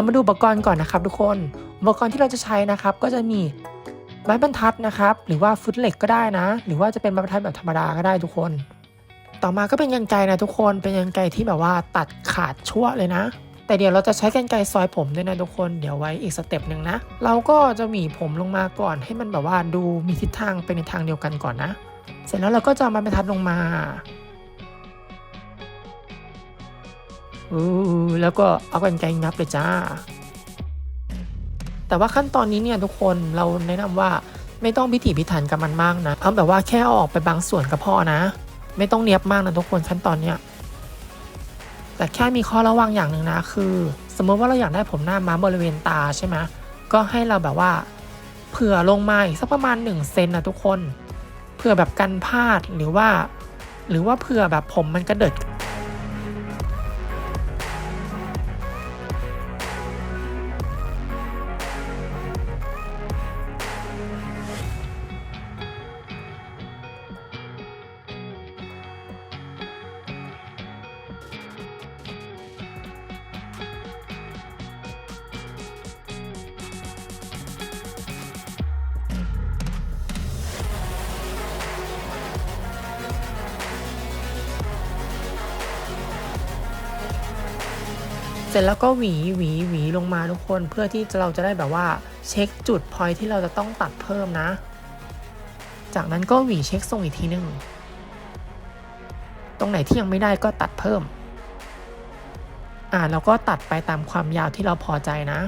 เรามาดูอุปกรณ์ก่อนนะครับ ทุกคน อุปกรณ์ที่เราจะใช้นะครับ ก็จะมีไม้บรรทัดนะครับ หรือว่าฟุตเหล็กก็ได้นะ หรือว่าจะเป็นไม้บรรทัดแบบธรรมดาก็ได้ทุกคน ต่อมาก็เป็นกรรไกนะทุกคน เป็นกรรไกที่แบบว่าตัดขาดชั่วเลยนะ แต่เดี๋ยวเราจะใช้กรรไกซอยผมด้วยนะทุกคน เดี๋ยวไว้อีกสเต็ปหนึ่งนะ เราก็จะหวีผมลงมาก่อน ให้มันแบบว่าดูมีทิศทางไปในทางเดียวกันก่อนนะ เสร็จแล้วเราก็จะเอาบรรทัดลงมา แล้วก็เอากรรไกรงับเลยจ้า แต่ว่าขั้นตอนนี้เนี่ยทุกคนเราแนะนำว่าไม่ต้องพิถีพิถันกับมันมากนะ เอาแบบว่าแค่เอาออกไปบางส่วนก็พอนะ ไม่ต้องเนียบมากนะทุกคนขั้นตอนเนี้ยแต่แค่มีข้อระวังอย่างหนึ่งนะคือ สมมติว่าเราอยากได้ผมหน้าม้าบริเวณตาใช่ไหมก็ให้เราแบบว่าเผื่อลงมาอีกสักประมาณ1เซนนะทุกคนเผื่อแบบกันพลาดหรือว่า หรือว่าเผื่อแบบผมมันกระเดิด เสร็จแล้วก็หวีหวีหวีลงมาทุกคนเพื่อที่เราจะได้แบบว่าเช็คจุดพอยที่เราจะต้องตัดเพิ่มนะ จากนั้นก็หวีเช็คทรงอีกทีหนึง ตรงไหนที่ยังไม่ได้ก็ตัดเพิ่ม อ่าแล้วก็ตัดไปตามความยาวที่เราพอใจนะ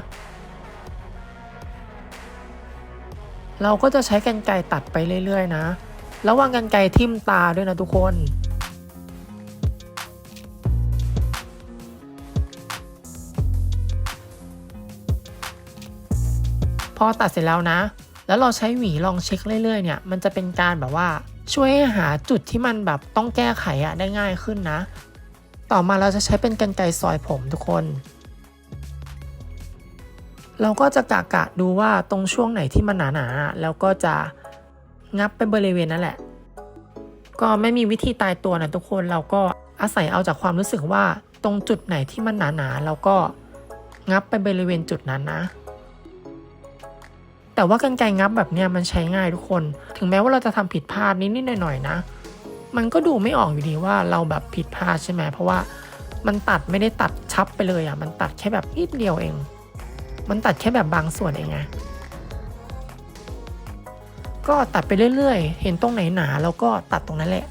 เราก็จะใช้กรรไกรตัดไปเรื่อยๆนะ ระวังกรรไกรทิ่มตาด้วยนะทุกคน อตัดเสร็จแล้วนะ แล้วเราใช้หวีลองเช็คเรื่อยๆเนี่ยมันจะเป็นการแบบว่าช่วยให้หาจุดที่มันแบบต้องแก้ไขอะได้ง่ายขึ้นนะ ต่อมาเราจะใช้เป็นกรรไกรซอยผมทุกคน เราก็จะกะกะดูว่าตรงช่วงไหนที่มันหนาๆแล้วก็จะงับไปบริเวณนั่นแหละ ก็ไม่มีวิธีตายตัวนะทุกคนเราก็อาศัยเอาจากความรู้สึกว่าตรงจุดไหนที่มันหนาๆแล้วก็งับไปบริเวณจุดนั้นนะ แต่ว่ากรรไกงับแบบเนี้ยมันใช้ง่ายทุกคน ถึงแม้ว่าเราจะทำผิดพลาดนิดๆหน่อยๆนะ มันก็ดูไม่ออกอยู่ดีว่าเราแบบผิดพลาดใช่ไหมเพราะว่ามันตัดไม่ได้ตัดชับไปเลยอะ มันตัดแค่แบบนิดเดียวเอง มันตัดแค่แบบบางส่วนเองไงก็ตัดไปเรื่อยๆ เห็นตรงไหนหนาแล้วก็ตัดตรงนั้นแหละ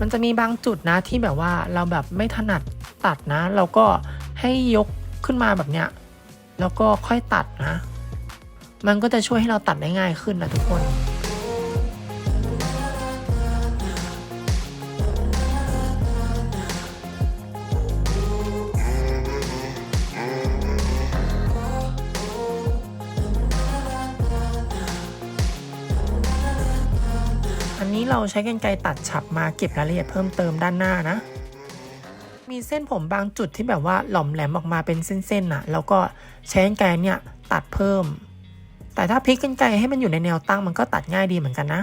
มันจะมีบางจุดนะที่แบบว่าเราแบบไม่ถนัดตัดนะ เราก็ให้ยกขึ้นมาแบบเนี้ยแล้วก็ค่อยตัดนะ มันก็จะช่วยให้เราตัดได้ง่ายขึ้นนะทุกคน อันนี้เราใช้กรรไกรตัดฉับมาเก็บรายละเอียดเพิ่มเติมด้านหน้านะ มีเส้นผมบางจุดที่แบบว่าหล่อมแหลมออกมาเป็นเส้นๆน่ะ แล้วก็ใช้กรรไกรเนี่ยตัดเพิ่ม แต่ถ้าพลิกกรรไกรให้มันอยู่ในแนวตั้งมันก็ตัดง่ายดีเหมือนกันนะ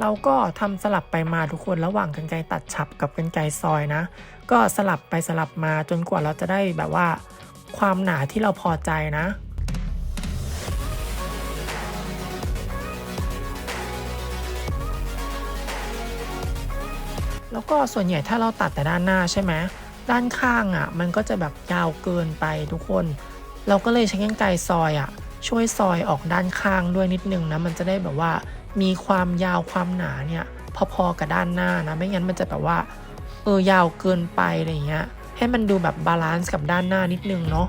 เราก็ทำสลับไปมาทุกคนระหว่างกรรไกตัดฉับกับกรรไกซอยนะ ก็สลับไปสลับมาจนกว่าเราจะได้แบบว่า ความหนาที่เราพอใจนะแล้วก็ส่วนใหญ่ถ้าเราตัดแต่ด้านหน้าใช่ไหมด้านข้างอะ่ะ มันก็จะแบบยาวเกินไปทุกคน เราก็เลยใช้กรรไกซอยอะ่ะ ช่วยซอยออกด้านข้างด้วยนิดนึงนะมันจะได้แบบว่ามีความยาวความหนาเนี่ยพอๆกับด้านหน้านะ ไม่งั้นมันจะแบบว่าเออยาวเกินไปอะไรเงี้ยให้มันดูแบบบาลานซ์กับด้านหน้านิดนึงเนาะ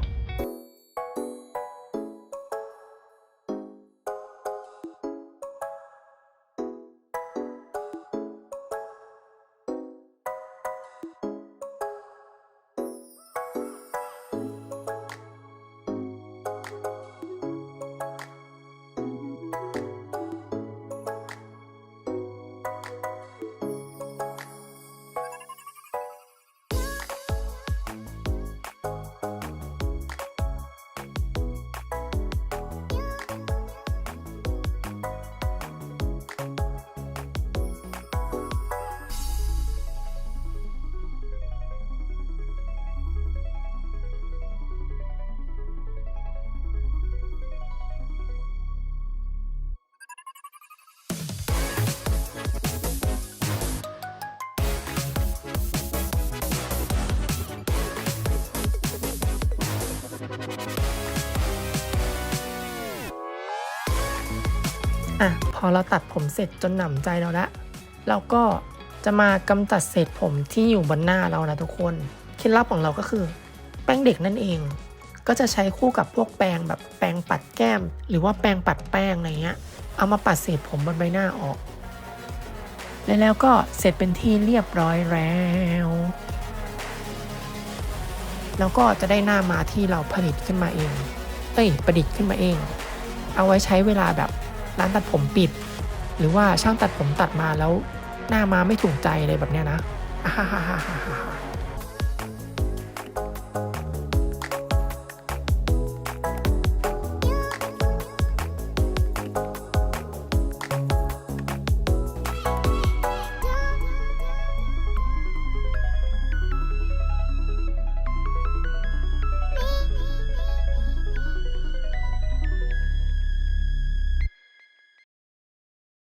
พอเราตัดผมเสร็จจนหนำใจเราล้วเราก็จะมากำจัดเศษผมที่อยู่บนหน้าเรานะทุกคนเคล็ดลับของเราก็คือ แป้งเด็กนั่นเอง ก็จะใช้คู่กับพวกแปรงแบบแปรงปัดแก้ม หรือว่าแปรงปัดแป้งอะไรเงี้ยเอามาปัดเศษผมบนใบหน้าออกและแล้วก็เสร็จเป็นที่เรียบร้อยแล้ว แล้วก็จะได้หน้ามาที่เราผลิตขึ้นมาเอง เอ้ย ประดิษฐ์ขึ้นมาเอง เอาไว้ใช้เวลาแบบ ร้านตัดผมปิด หรือว่าช่างตัดผมตัดมาแล้วหน้ามาไม่ถูกใจอะไรแบบเนี้ยนะฮ่าฮ่าฮ่าฮ่า